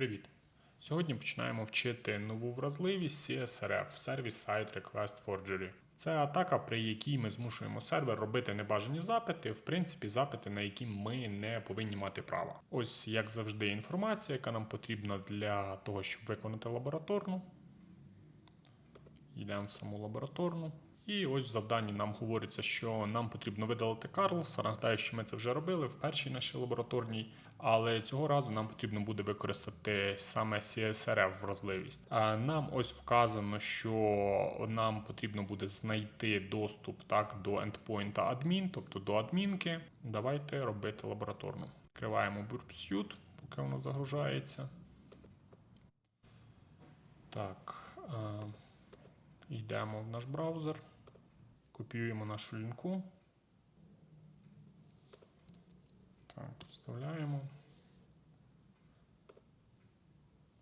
Привіт! Сьогодні починаємо вчити нову вразливість CSRF Service Side Request Forgery. Це атака, при якій ми змушуємо сервер робити небажані запити, в принципі, запити, на які ми не повинні мати права. Ось, як завжди, інформація, яка нам потрібна для того, щоб виконати лабораторну. Йдемо в саму лабораторну. І ось в завданні нам говориться, що нам потрібно видалити Карлса. Нагадаю, що ми це вже робили в першій нашій лабораторній, але цього разу нам потрібно буде використати саме CSRF вразливість. Нам ось вказано, що нам потрібно буде знайти доступ так до endpoint адмін, тобто до адмінки. Давайте робити лабораторну. Відкриваємо Burp Suite, поки воно загружається. Так. е, Йдемо в наш браузер, копіюємо нашу лінку. Так, вставляємо.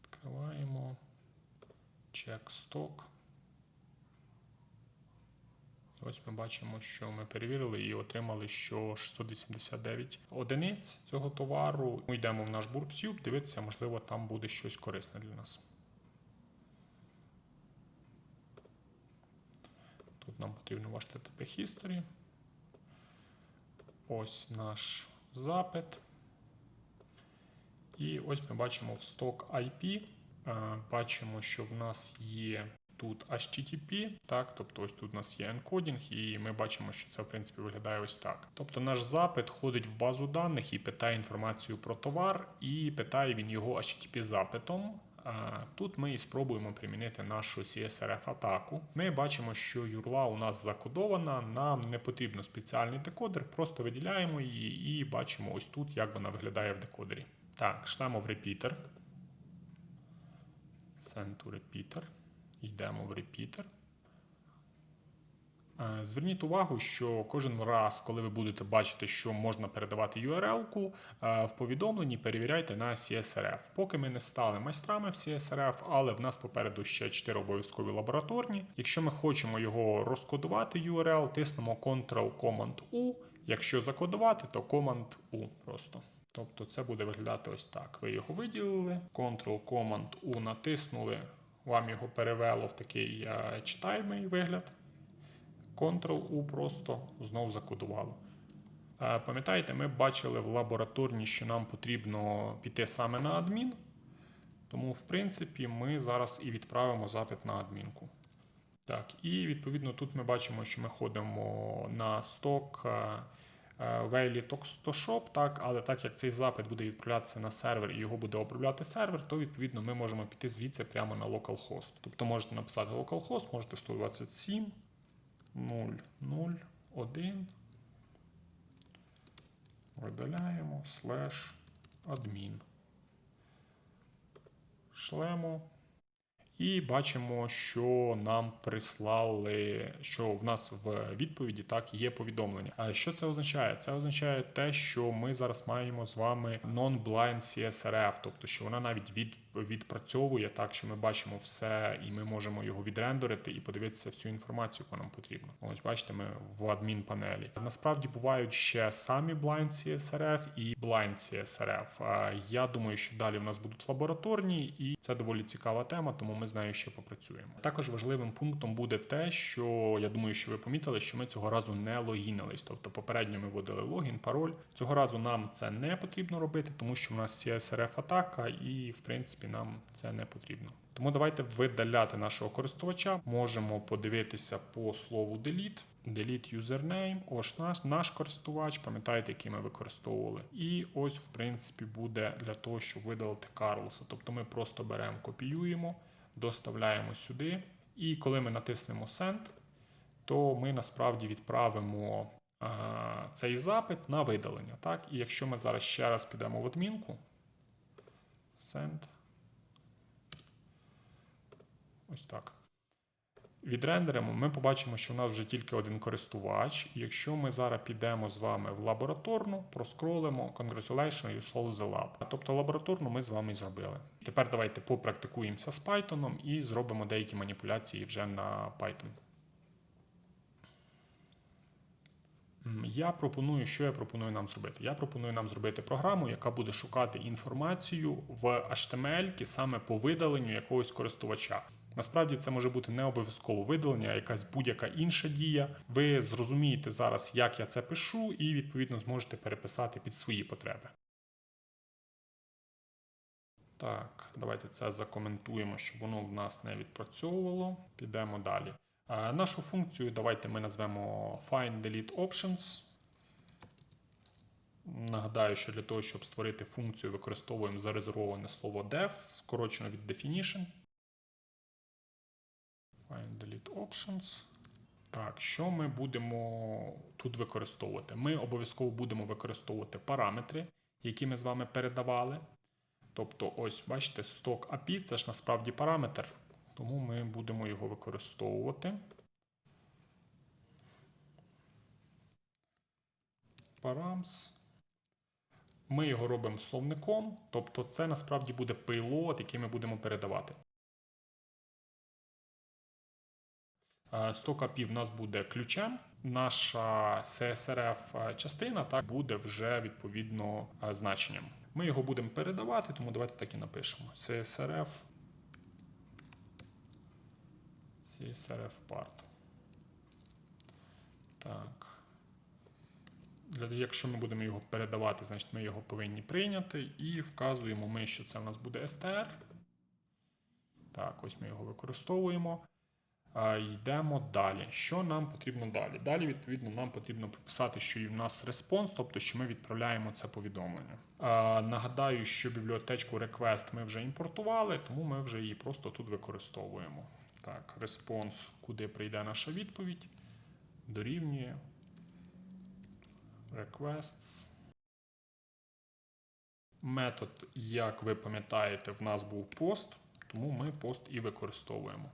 Відкриваємо. Check stock. І ось ми бачимо, що ми перевірили і отримали, що 689 одиниць цього товару. Ми йдемо в наш Burpsube, дивитися, можливо, там буде щось корисне для нас. Нам потрібно ваш TTP History. Ось наш запит. І ось ми бачимо в сток IP. е, Бачимо, що в нас є тут HTTP, так, тобто ось тут у нас є енкодінг, і ми бачимо, що це в принципі виглядає ось так. Тобто наш запит ходить в базу даних і питає інформацію про товар, і питає він його HTTP запитом. Тут ми і спробуємо примінити нашу CSRF атаку. Ми бачимо, що юрла у нас закодована. Нам не потрібно спеціальний декодер, просто виділяємо її і бачимо ось тут, як вона виглядає в декодері. Так, шлемо в репітер. Send to repeater. Йдемо в репітер. Е, Зверніть увагу, що кожен раз, коли ви будете бачити, що можна передавати URL-ку, е, в повідомленні перевіряйте на CSRF. Поки ми не стали майстрами в CSRF, але в нас попереду ще 4 обов'язкові лабораторні. Якщо ми хочемо його розкодувати URL, тиснемо Ctrl-Command-U. Якщо закодувати, то Command-U просто. Тобто це буде виглядати ось так. Ви його виділили, Ctrl-Command-U натиснули, вам його перевело в такий е, читаємий вигляд. Ctrl-U просто знов закодувало. Пам'ятаєте, ми бачили в лабораторні, що нам потрібно піти саме на адмін. Тому, в принципі, ми зараз і відправимо запит на адмінку. Так, і відповідно тут ми бачимо, що ми ходимо на сток Вейлі Shop, так, але так як цей запит буде відправлятися на сервер і його буде обробляти сервер, то відповідно ми можемо піти звідси прямо на localhost. Тобто можете написати localhost, можете 127. 0, 0, 1. Видаляємо слеш адмін. Шлемо. І бачимо, що нам прислали, що в нас в відповіді так є повідомлення. А що це означає? Це означає те, що ми зараз маємо з вами non-blind CSRF, тобто що вона навіть від, відпрацьовує так, що ми бачимо все, і ми можемо його відрендерити і подивитися всю інформацію, яку нам потрібно. Ось бачите, ми в адмін панелі. Насправді бувають ще самі blind CSRF і blind CSRF. Я думаю, що далі в нас будуть лабораторні, і це доволі цікава тема, тому ми з нею ще попрацюємо. Також важливим пунктом буде те, що я думаю, що ви помітили, що ми цього разу не логінились. Тобто попередньо ми вводили логін, пароль. Цього разу нам це не потрібно робити, тому що в нас CSRF атака, і в принципі нам це не потрібно. Тому давайте видаляти нашого користувача. Можемо подивитися по слову delete. Delete username, ось наш, наш користувач, пам'ятаєте, який ми використовували. І ось, в принципі, буде для того, щоб видалити Карлоса. Тобто ми просто беремо, копіюємо, доставляємо сюди. І коли ми натиснемо Send, то ми насправді відправимо а, цей запит на видалення. Так? І якщо ми зараз ще раз підемо в адмінку, Send. Ось так. Відрендеримо, ми побачимо, що в нас вже тільки один користувач. Якщо ми зараз підемо з вами в лабораторну, проскролимо Congratulations, you solved the lab. Тобто лабораторну ми з вами зробили. Тепер давайте попрактикуємося з Python і зробимо деякі маніпуляції вже на Python. Я пропоную, що я пропоную нам зробити? Я пропоную нам зробити програму, яка буде шукати інформацію в HTML саме по видаленню якогось користувача. Насправді це може бути не обов'язково видалення, а якась будь-яка інша дія. Ви зрозумієте зараз, як я це пишу, і відповідно зможете переписати під свої потреби. Так, давайте це закоментуємо, щоб воно в нас не відпрацьовувало. Підемо далі. Нашу функцію давайте ми назвемо Find Delete Options. Нагадаю, що для того, щоб створити функцію, використовуємо зарезервоване слово def, скорочено від definition. Find Delete Options. Так, що ми будемо тут використовувати? Ми обов'язково будемо використовувати параметри, які ми з вами передавали. Тобто, ось, бачите, stock API це ж насправді параметр, тому ми будемо його використовувати. Params. Ми його робимо словником, тобто це насправді буде payload, який ми будемо передавати. Stock API в нас буде ключем. Наша CSRF частина так буде вже відповідно е, значенням. Ми його будемо передавати, тому давайте так і напишемо. CSRF. CSRF part. Так. Якщо ми будемо його передавати, значить ми його повинні прийняти і вказуємо ми, що це в нас буде str. Так, ось ми його використовуємо. Йдемо далі. Що нам потрібно далі? Далі, відповідно, нам потрібно прописати, що і в нас респонс, тобто, що ми відправляємо це повідомлення. Нагадаю, що бібліотечку request ми вже імпортували, тому ми вже її просто тут використовуємо. Так, респонс, куди прийде наша відповідь, дорівнює requests. Метод, як ви пам'ятаєте, в нас був пост, тому ми пост і використовуємо.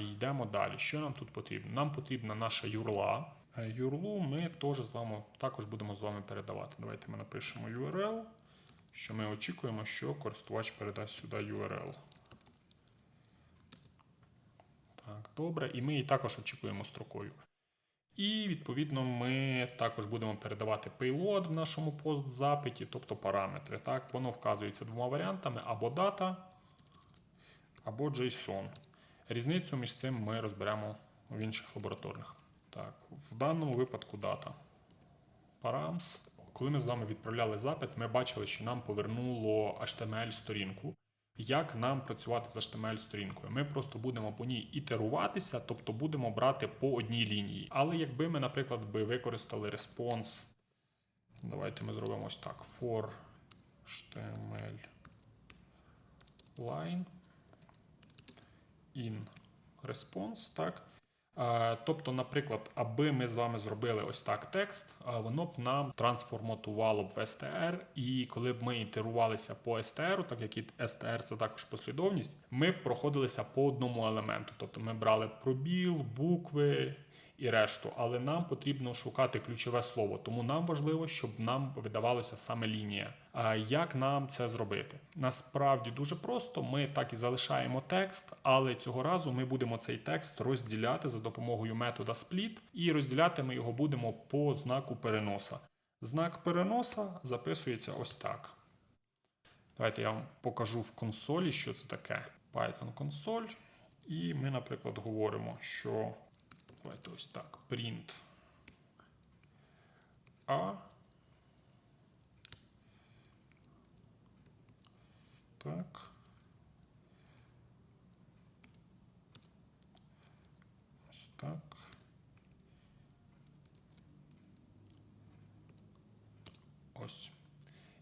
Йдемо далі. Що нам тут потрібно? Нам потрібна наша URL. URL ми теж з вами також будемо з вами передавати. Давайте ми напишемо URL, що ми очікуємо, що користувач передасть сюди URL. Так, добре. І ми її також очікуємо строкою. І відповідно ми також будемо передавати payload в нашому пост-запиті, тобто параметри. Так, Воно вказується двома варіантами: або дата, або JSON. Різницю між цим ми розберемо в інших лабораторних. Так, в даному випадку дата. Params. Коли ми з вами відправляли запит, ми бачили, що нам повернуло HTML-сторінку. Як нам працювати з HTML-сторінкою? Ми просто будемо по ній ітеруватися, тобто будемо брати по одній лінії. Але якби ми, наприклад, би використали респонс, давайте ми зробимо ось так: for HTML line in response, так? Тобто, наприклад, аби ми з вами зробили ось так текст, воно б нам трансформатувало б в STR, і коли б ми ітерувалися по STR, так як і STR це також послідовність, ми б проходилися по одному елементу. Тобто ми брали пробіл, букви і решту, але нам потрібно шукати ключове слово, тому нам важливо, щоб нам видавалося саме лінія. А як нам це зробити? Насправді дуже просто. Ми так і залишаємо текст, але цього разу ми будемо цей текст розділяти за допомогою метода split, і розділяти ми його будемо по знаку переноса. Знак переноса записується ось так. Давайте я вам покажу в консолі, що це таке. Python консоль. І ми, наприклад, говоримо, що Давайте ось так. Print A. Так. Ось так. Ось.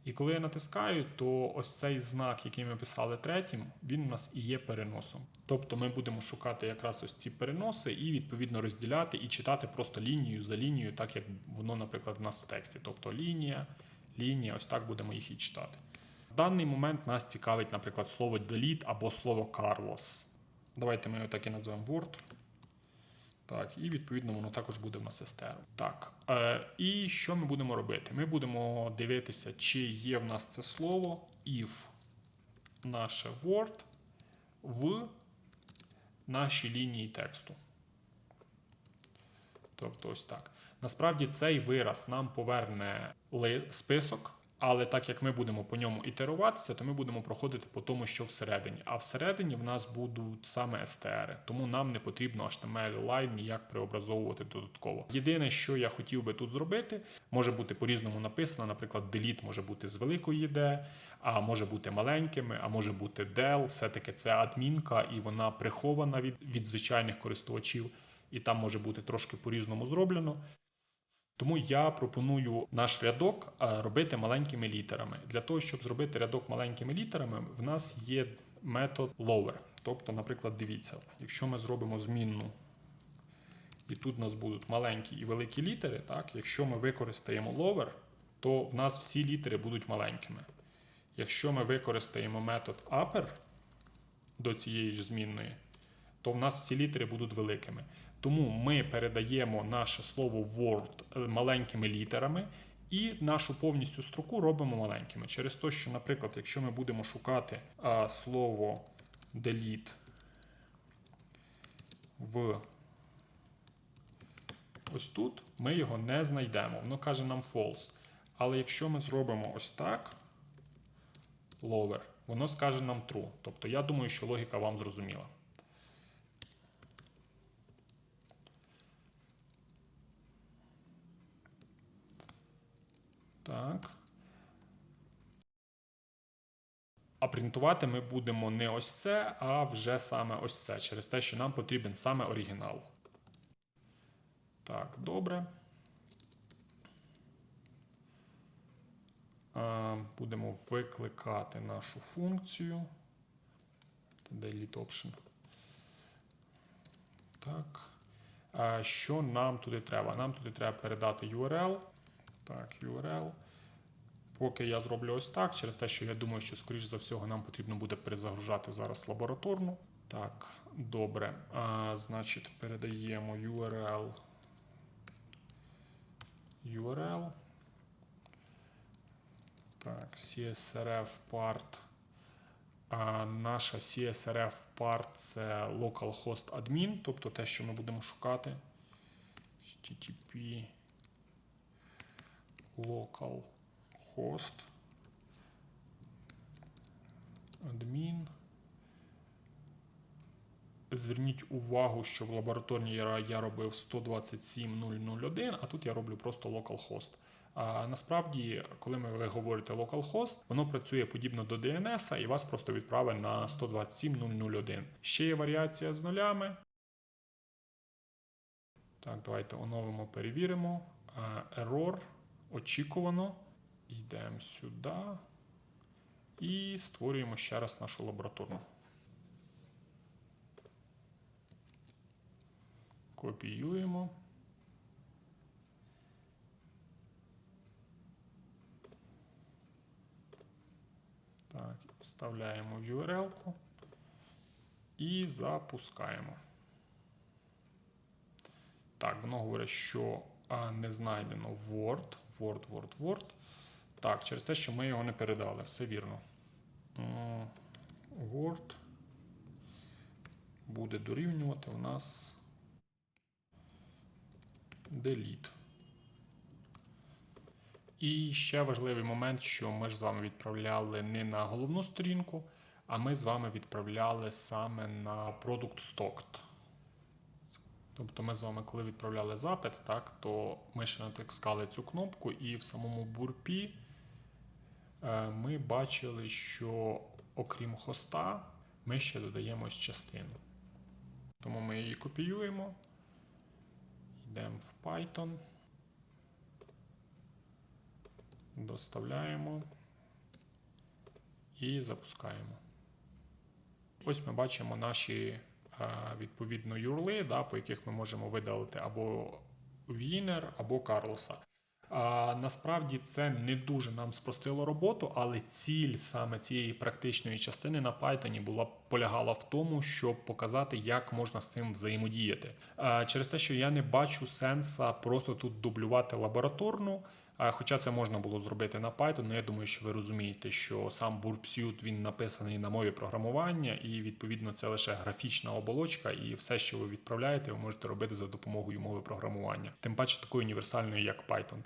І коли я натискаю, то ось цей знак, який ми писали третім, він у нас і є переносом. Тобто ми будемо шукати якраз ось ці переноси і відповідно розділяти і читати просто лінію за лінією, так як воно, наприклад, в нас в тексті. Тобто лінія, лінія, ось так будемо їх і читати. В даний момент нас цікавить, наприклад, слово delete або слово Carlos. Давайте ми його так і назвемо Word. Так, і відповідно воно також буде в нас STR. Так. Е, І що ми будемо робити? Ми будемо дивитися, чи є в нас це слово if наше Word в нашій лінії тексту. Тобто ось так. Насправді цей вираз нам поверне список. Але так як ми будемо по ньому ітеруватися, то ми будемо проходити по тому, що всередині. А всередині в нас будуть саме STR, тому нам не потрібно HTML line ніяк преобразовувати додатково. Єдине, що я хотів би тут зробити, може бути по-різному написано. Наприклад, delete може бути з великої D, а може бути маленькими, а може бути del. Все-таки це адмінка, і вона прихована від, від звичайних користувачів, і там може бути трошки по-різному зроблено. Тому я пропоную наш рядок е, робити маленькими літерами. Для того, щоб зробити рядок маленькими літерами, в нас є метод lower. Тобто, наприклад, дивіться, якщо ми зробимо змінну, і тут у нас будуть маленькі і великі літери, так, якщо ми використаємо lower, то в нас всі літери будуть маленькими. Якщо ми використаємо метод upper до цієї ж змінної, то в нас всі літери будуть великими. Тому ми передаємо наше слово word е, маленькими літерами і нашу повністю строку робимо маленькими. Через те, що, наприклад, якщо ми будемо шукати а, слово delete в ось тут, ми його не знайдемо. Воно каже нам false. Але якщо ми зробимо ось так, lower, воно скаже нам true. Тобто я думаю, що логіка вам зрозуміла. Так. А принтувати ми будемо не ось це, а вже саме ось це, через те, що нам потрібен саме оригінал. Так, добре. Будемо викликати нашу функцію. Delete option. Так. Що нам туди треба? Нам туди треба передати URL. Так, URL. Поки я зроблю ось так, через те, що я думаю, що, скоріш за всього, нам потрібно буде перезагружати зараз лабораторну. Так, добре. А, Значить, передаємо URL. URL. Так, CSRF part. А наша CSRF part це localhost admin, тобто те, що ми будемо шукати. HTTP localhost admin. Зверніть увагу, що в лабораторній я робив 127.001, а тут я роблю просто localhost. А насправді, коли ви говорите localhost, воно працює подібно до DNS, і вас просто відправить на 127.001. Ще є варіація з нулями. Так, давайте оновимо, перевіримо. Error очікувано. Йдемо сюди і створюємо ще раз нашу лабораторну. Копіюємо. Так, вставляємо в URL-ку і запускаємо. Так, воно говорить, що а, не знайдено Word, Word, Word, Word. Так, через те, що ми його не передали. Все вірно. Word буде дорівнювати у нас delete. І ще важливий момент, що ми ж з вами відправляли не на головну сторінку, а ми з вами відправляли саме на Product Stocked. Тобто ми з вами, коли відправляли запит, так, то ми ще натискали цю кнопку, і в самому бурпі е, ми бачили, що окрім хоста, ми ще додаємо частину. Тому ми її копіюємо, йдемо в Python, доставляємо і запускаємо. Ось ми бачимо наші відповідно юрли, да, по яких ми можемо видалити або Вінер, або Карлоса. А, насправді це не дуже нам спростило роботу, але ціль саме цієї практичної частини на Python була полягала в тому, щоб показати, як можна з цим взаємодіяти. А, через те, що я не бачу сенса просто тут дублювати лабораторну. Хоча це можна було зробити на Python, але я думаю, що ви розумієте, що сам Burp він написаний на мові програмування, і відповідно це лише графічна оболочка, і все, що ви відправляєте, ви можете робити за допомогою мови програмування, тим паче такої універсальної, як Python.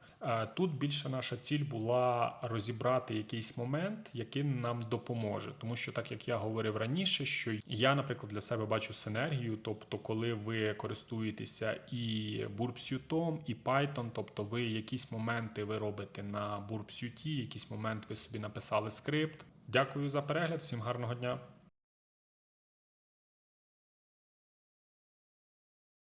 Тут більше наша ціль була розібрати якийсь момент, який нам допоможе, тому що так як я говорив раніше, що я, наприклад, для себе бачу синергію, тобто, коли ви користуєтеся і Burp і Python, тобто ви якісь моменти ви робите на Burp якийсь момент ви собі написали скрипт. Дякую за перегляд, всім гарного дня.